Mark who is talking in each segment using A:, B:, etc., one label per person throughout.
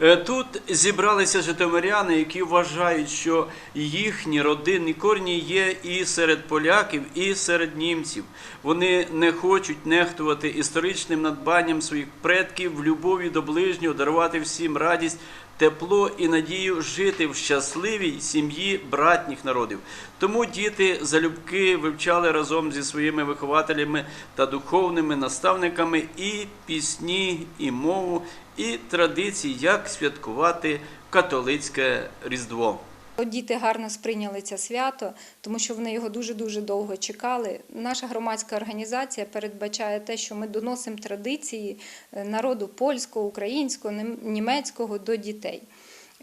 A: Е, Тут зібралися житомиряни, які вважають, що їхні родинні корні є і серед поляків, і серед німців. Вони не хочуть нехтувати історичним надбанням своїх предків в любові до ближнього, дарувати всім радість, тепло і надію жити в щасливій сім'ї братніх народів. Тому діти залюбки вивчали разом зі своїми вихователями та духовними наставниками і пісні, і мову, і традиції, як святкувати католицьке Різдво.
B: Діти гарно сприйняли це свято, тому що вони його дуже-дуже довго чекали. Наша громадська організація передбачає те, що ми доносимо традиції е, народу польського, українського, німецького до дітей.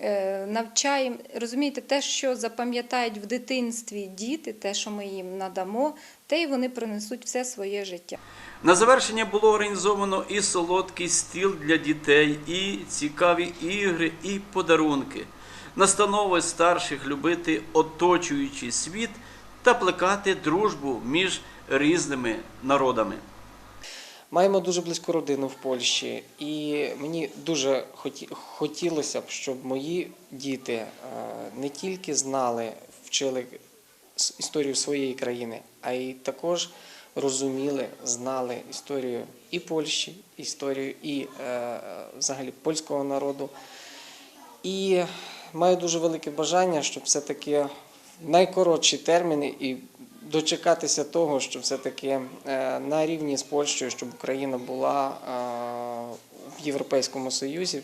B: Е, Навчаємо, розумієте, те, що запам'ятають в дитинстві діти, те, що ми їм надамо, те й вони принесуть все своє життя.
A: На завершення було організовано і солодкий стіл для дітей, і цікаві ігри, і подарунки. Настанови старших любити оточуючий світ та плекати дружбу між різними народами.
C: Маємо дуже близьку родину в Польщі, і мені дуже хотілося б, щоб мої діти е, не тільки знали, вчили історію своєї країни, а й також розуміли, знали історію і Польщі, історію і е, взагалі польського народу. І маю дуже велике бажання, щоб все-таки в найкоротші терміни і дочекатися того, що все-таки е, на рівні з Польщею, щоб Україна була е, в Європейському Союзі.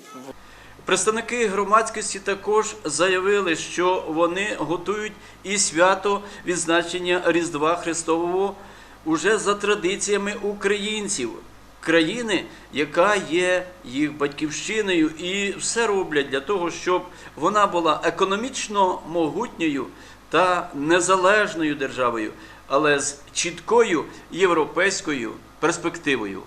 A: Представники громадськості також заявили, що вони готують і свято відзначення Різдва Христового уже за традиціями українців, країни, яка є їх батьківщиною, і все роблять для того, щоб вона була економічно могутньою та незалежною державою, але з чіткою європейською перспективою.